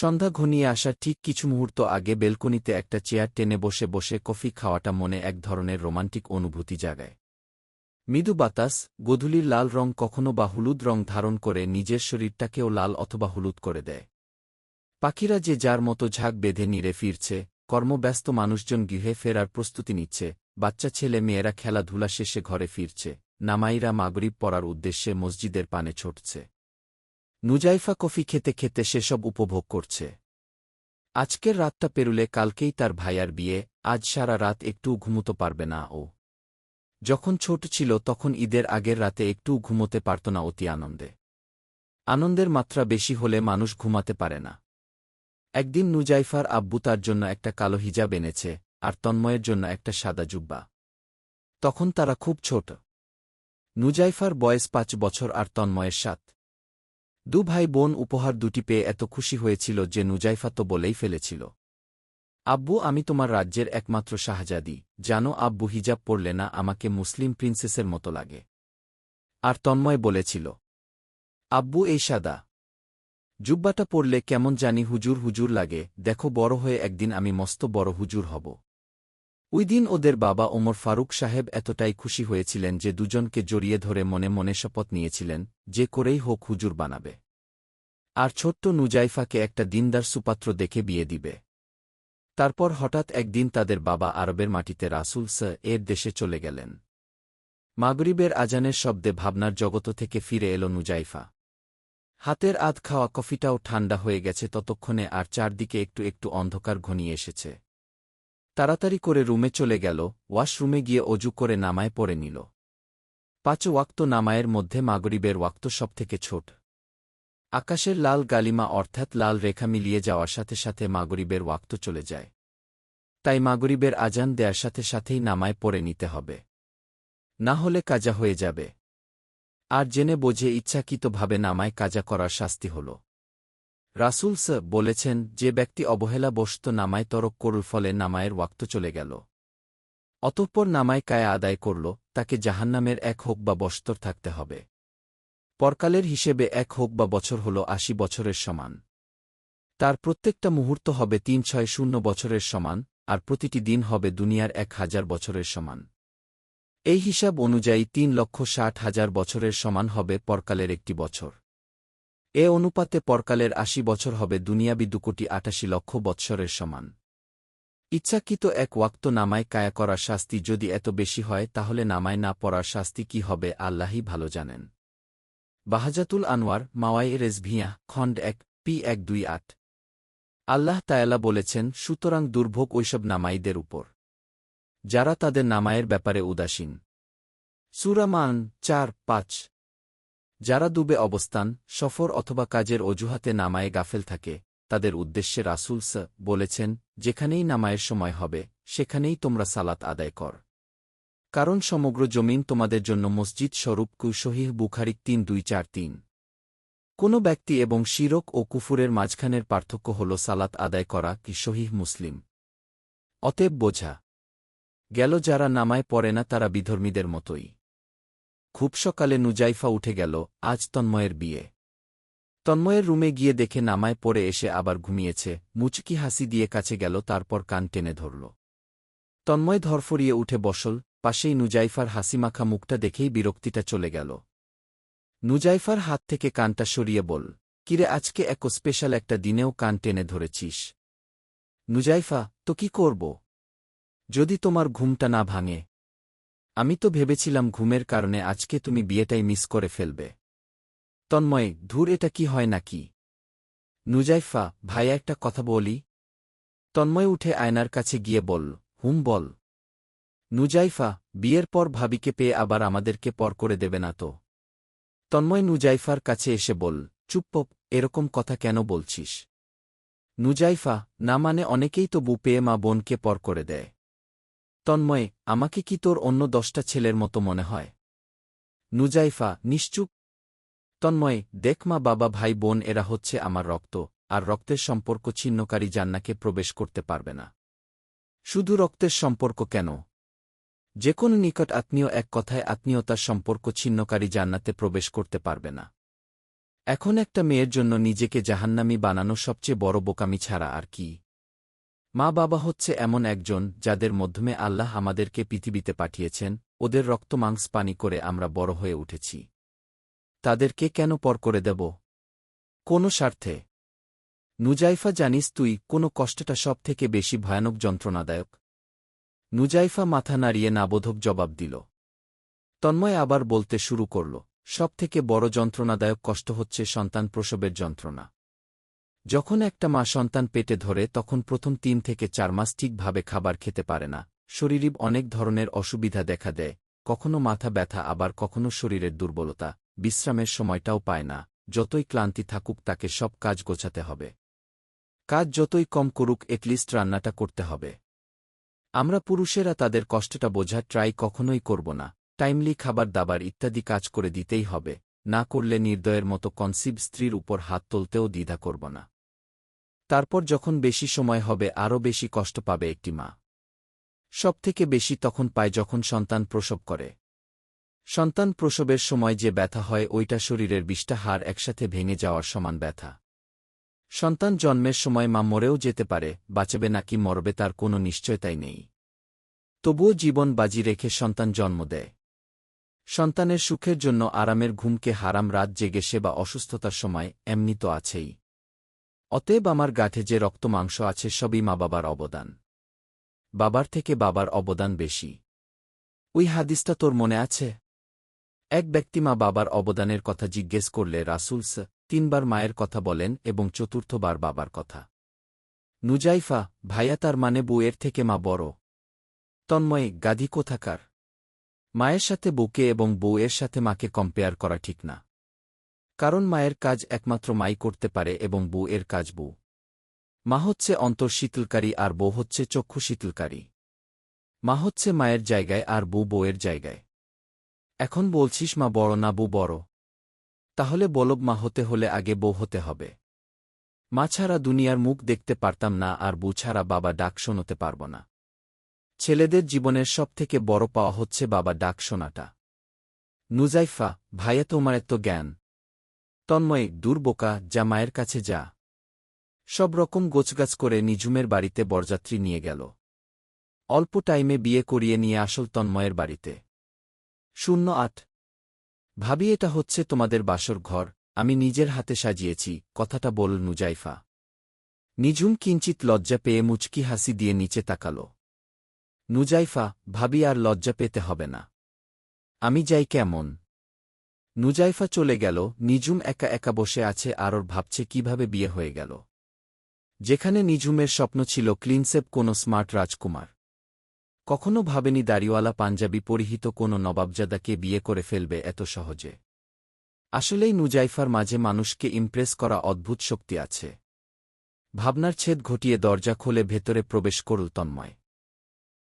সন্ধ্যা ঘনিয়ে আসার ঠিক কিছু মুহূর্ত আগে বেলকনিতে একটা চেয়ার টেনে বসে বসে কফি খাওয়াটা মনে এক ধরনের রোমান্টিক অনুভূতি জাগায়। মৃদু বাতাস, গধূলির লাল রং কখনো বা হলুদ রং ধারণ করে নিজের শরীরটাকেও লাল অথবা হলুদ করে দেয়। পাখিরা যে যার মতো ঝাঁক বেঁধে নিড়ে ফিরছে, কর্মব্যস্ত মানুষজন গৃহে ফেরার প্রস্তুতি নিচ্ছে, বাচ্চা, ছেলে, মেয়েরা খেলাধুলা শেষে ঘরে ফিরছে, নামাইরা মাগরিব পড়ার উদ্দেশ্যে মসজিদের পানে ছুটছে। নুজাইফা কফি খেতে খেতে সেসব উপভোগ করছে। আজকের রাতটা পেরুলে কালকেই তার ভাইয়ার বিয়ে, আজ সারা রাত একটু ঘুমোতে পারবে না ও। যখন ছোট ছিল তখন ঈদের আগের রাতে একটু ঘুমোতে পারত না অতি আনন্দে। আনন্দের মাত্রা বেশি হলে মানুষ ঘুমাতে পারে না। একদিন নুজাইফার আব্বু তার জন্য একটা কালো হিজাব এনেছে, আর তন্ময়ের জন্য একটা সাদা জুব্বা। তখন তারা খুব ছোট। নুজাইফার বয়স পাঁচ বছর আর তন্ময়ের সাত। দু ভাই বোন উপহার দুটি পেয়ে এত খুশি হয়েছিল যে নুজাইফা তো বলেই ফেলেছিল। আব্বু, আমি তোমার রাজ্যের একমাত্র শাহজাদি। জানো, আব্বু হিজাব পড়লে না আমাকে মুসলিম প্রিন্সেসের মতো লাগে। আর তন্ময় বলেছিল, আব্বু, এই সাদা জুব্বাটা পড়লে কেমন জানি হুজুর হুজুর লাগে। দেখো, বড় হয়ে একদিন আমি মস্ত বড় হুজুর হব। ওই দিন ওদের বাবা ওমর ফারুক সাহেব এতটাই খুশি হয়েছিলেন যে দুজনকে জড়িয়ে ধরে মনে মনে শপথ নিয়েছিলেন, যে করেই হোক হুজুর বানাবে। আর ছোট্ট নুজাইফাকে একটা দিনদার সুপাত্র দেখে বিয়ে দিবে। তারপর হঠাৎ একদিন তাদের বাবা আরবের মাটিতে রাসুল স এর দেশে চলে গেলেন। মাগরিবের আজানের শব্দে ভাবনার জগত থেকে ফিরে এল নুজাইফা। হাতের আধ খাওয়া কফিটাও ঠান্ডা হয়ে গেছে ততক্ষণে আর চারদিকে একটু একটু অন্ধকার ঘনিয়ে এসেছে। তাড়াতাড়ি করে রুমে চলে গেল, ওয়াশরুমে গিয়ে অজু করে নামায় পড়ে নিল। পাঁচ ওয়াক্ত নামায়ের মধ্যে মাগরিবের ওয়াক্ত সবথেকে ছোট। আকাশের লাল গালিমা অর্থাৎ লাল রেখা মিলিয়ে যাওয়ার সাথে সাথে মাগরিবের ওয়াক্ত চলে যায়। তাই মাগরিবের আজান দেয়ার সাথে সাথেই নামায় পড়ে নিতে হবে। না হলে কাজা হয়ে যাবে। আর জেনে বোঝে ইচ্ছাকৃতভাবে নামায় কাজা করার শাস্তি হল। রাসুল স বলেছেন, যে ব্যক্তি অবহেলা বসত নামায় তরক করুর ফলে নামায়ের ওয়াক্ত চলে গেল। অতঃপর নামায় কায়া আদায় করল, তাকে জাহান্নামের এক হোক বা বস্তর থাকতে হবে। পরকালের হিসেবে এক হোক বা বছর হল আশি বছরের সমান। তার প্রত্যেকটা মুহূর্ত হবে তিন ছয় শূন্য বছরের সমান, আর প্রতিটি দিন হবে দুনিয়ার এক হাজার বছরের সমান। এই হিসাব অনুযায়ী তিন লক্ষ ষাট হাজার বছরের সমান হবে পরকালের একটি বছর। এ অনুপাতে পরকালের আশি বছর হবে দুনিয়াবি দুকোটি আটাশি লক্ষ বৎসরের সমান। ইচ্ছাকৃত এক ওয়াক্ত নামায় কায়া করার শাস্তি যদি এত বেশি হয়, তাহলে নামায় না পড়ার শাস্তি কি হবে আল্লাহই ভালো জানেন। বাহাজাতুল আনোয়ার মাওয়াই রেজ রেজভিয়া, খণ্ড এক, পি এক দুই আট। আল্লাহ তায়ালা বলেছেন, সুতরাং দুর্ভোগ ঐসব নামাইদের উপর। যারা তাদের নামায়ের ব্যাপারে উদাসীন। সুরামান চার, পাঁচ। যারা ডুবে অবস্থান, সফর অথবা কাজের অজুহাতে নামায়ে গাফেল থাকে, তাদের উদ্দেশ্যে রাসুল স বলেছেন, যেখানেই নামায়ের সময় হবে, সেখানেই তোমরা সালাত আদায় কর। কারণ সমগ্র জমিন তোমাদের জন্য মসজিদ স্বরূপ কুশহীহ বুখারিক তিন দুই চার তিন। কোনো ব্যক্তি এবং শিরক ও কুফুরের মাঝখানের পার্থক্য হল সালাত আদায় করা কি শহীহ মুসলিম। অতএব বোঝা গেল যারা নামায় পড়ে না তারা বিধর্মীদের মতোই। খুব সকালে নুজাইফা উঠে গেল, আজ তন্ময়ের বিয়ে। তন্ময়ের রুমে গিয়ে দেখে নামায় পড়ে এসে আবার ঘুমিয়েছে, মুচকি হাসি দিয়ে কাছে গেল, তারপর কান টেনে ধরল। তন্ময় ধরফরিয়ে উঠে বসল, পাশেই নুজাইফার হাসিমাখা মুখটা দেখেই বিরক্তিটা চলে গেল। নুজাইফার হাত থেকে কানটা সরিয়ে বল, কিরে আজকে এক স্পেশাল একটা দিনেও কান টেনে ধরেছিস। নুজাইফা, তো কি করব? যদি তোমার ঘুমটা না ভাঙে আমি তো ভেবেছিলাম ঘুমের কারণে আজকে তুমি বিয়েটাই মিস করে ফেলবে। তন্ময়, ধূর এটা কি হয় নাকি? নুজাইফা, ভাই একটা কথা বলি? তন্ময় উঠে আয়নার কাছে গিয়ে বল হুম, বল। নুজাইফা, বিয়ের পর ভাবিকে পেয়ে আবার আমাদেরকে পর করে দেবে না তো? তন্ময় নুজাইফার কাছে এসে বল চুপ্প এরকম কথা কেন বলছিস? নুজাইফা, না মানে অনেকেই তো বু পেয়ে মা বোনকে পর করে দেয়। তন্ময়, আমাকে কি তোর অন্য দশটা ছেলের মতো মনে হয়? নুজাইফা, নিশ্চুপ? তন্ময়ে, দেখ মা বাবা, ভাই বোন, এরা হচ্ছে আমার রক্ত, আর রক্তের সম্পর্ক ছিন্নকারী জান্নাকে প্রবেশ করতে পারবে না। শুধু রক্তের সম্পর্ক কেন? যে কোনো নিকট আত্মীয় এক কথায় আত্মীয়তার সম্পর্ক ছিন্নকারী জান্নাতে প্রবেশ করতে পারবে না। এখন একটা মেয়ের জন্য নিজেকে জাহান্নামি বানানো সবচেয়ে বড় বোকামি ছাড়া আর কি? মা বাবা হচ্ছে এমন একজন যাদের মাধ্যমে আল্লাহ আমাদেরকে পৃথিবীতে পাঠিয়েছেন, ওদের রক্ত মাংস পানি করে আমরা বড় হয়ে উঠেছি। তাদেরকে কেন পর করে দেব? কোনো স্বার্থে। নুজাইফা জানিস তুই কোনো কষ্টটা সব থেকে বেশি ভয়ানক যন্ত্রণাদায়ক? নুজাইফা মাথা নাড়িয়ে নাবোধক জবাব দিল। তন্ময় আবার বলতে শুরু করল সব থেকে বড় যন্ত্রণাদায়ক কষ্ট হচ্ছে সন্তান প্রসবের যন্ত্রণা। যখন একটা মা সন্তান পেটে ধরে, তখন প্রথম তিন থেকে চার মাস ঠিকভাবে খাবার খেতে পারে না। শরীরিব অনেক ধরনের অসুবিধা দেখা দেয়। কখনো মাথা ব্যথা, আবার কখনো শরীরের দুর্বলতা। বিশ্রামের সময়টাও পায় না। যতই ক্লান্তি থাকুক, তাকে সব কাজ গোছাতে হবে। কাজ যতই কম করুক এটলিস্ট রান্নাটা করতে হবে। আমরা পুরুষেরা তাদের কষ্টটা বোঝার ট্রাই কখনোই করব না। টাইমলি খাবার, দাবার ইত্যাদি কাজ করে দিতেই হবে। না করলে নির্দয়ের মতো কনসিভ স্ত্রীর উপর হাত তুলতেও দ্বিধা করব না। তারপর যখন বেশি সময় হবে, আরও বেশি কষ্ট পাবে একটি মা। সবথেকে বেশি তখন পায় যখন সন্তান প্রসব করে। সন্তান প্রসবের সময় যে ব্যথা হয়, ওইটা শরীরের বিষ্টা হার একসাথে ভেঙে যাওয়ার সমান ব্যথা। সন্তান জন্মের সময় মা মরেও যেতে পারে, বাঁচবে নাকি মরবে তার কোনো নিশ্চয়তাই নেই। তবুও জীবন বাজি রেখে সন্তান জন্ম দেয়। সন্তানের সুখের জন্য আরামের ঘুমকে হারাম রাত জেগে সেবা অসুস্থতার সময় এমনি তো আছেই। অতএব আমার গাঠে যে রক্ত মাংস আছে সবই মা বাবার অবদান। বাবার থেকে বাবার অবদান বেশি। ওই হাদিসটা তোর মনে আছে? এক ব্যক্তি মা বাবার অবদানের কথা জিজ্ঞেস করলে রাসুলস তিনবার মায়ের কথা বলেন এবং চতুর্থবার বাবার কথা। নুজাইফা, ভাইয়া তার মানে বউয়ের থেকে মা বড়। তন্ময়ে, গাধি কোথাকার? মায়ের সাথে বউকে এবং বউয়ের সাথে মাকে কম্পেয়ার করা ঠিক না। কারণ মায়ের কাজ একমাত্র মাই করতে পারে এবং বউ এর কাজ বউ। মা হচ্ছে অন্তর শীতলকারী আর বউ হচ্ছে চক্ষু শীতলকারী। মা হচ্ছে মায়ের জায়গায় আর বউ বউয়ের জায়গায়। এখন বলছিস মা বড় না বউ বড়? তাহলে বলব মা হতে হলে আগে বউ হতে হবে। মা ছাড়া দুনিয়ার মুখ দেখতে পারতাম না আর বউ ছাড়া বাবা ডাক শোনতে পারব না। ছেলেদের জীবনের সবথেকে বড় পাওয়া হচ্ছে বাবা ডাক শোনাটা নুজাইফা, ভাইয়া তোমার এত জ্ঞান। তন্ময় দুর্বোকা যা মায়ের কাছে যা। সব রকম গোছগাছ করে নিঝুমের বাড়িতে বরযাত্রী নিয়ে গেল। অল্প টাইমে বিয়ে করিয়ে নিয়ে আসল তন্ময়ের বাড়িতে। শূন্য আট। ভাবি, এটা হচ্ছে তোমাদের বাসর ঘর, আমি নিজের হাতে সাজিয়েছি, কথাটা বল নুজাইফা। নিঝুম কিঞ্চিত লজ্জা পেয়ে মুচকি হাসি দিয়ে নিচে তাকাল। নুজাইফা, ভাবি আর লজ্জা পেতে হবে না। আমি যাই কেমন? নুজাইফা চলে গেল নিজুম একা একা বসে আছে আর ওর ভাবছে কীভাবে বিয়ে হয়ে গেল। যেখানে নিঝুমের স্বপ্ন ছিল ক্লিনসেপ কোনো স্মার্ট রাজকুমার। কখনো ভাবেনি দাড়িওয়ালা পাঞ্জাবি পরিহিত কোনো নবাবজাদাকে বিয়ে করে ফেলবে এত সহজে। আসলেই নুজাইফার মাঝে মানুষকে ইমপ্রেস করা অদ্ভুত শক্তি আছে। ভাবনার ছেদ ঘটিয়ে দরজা খুলে ভেতরে প্রবেশ করল তন্ময়।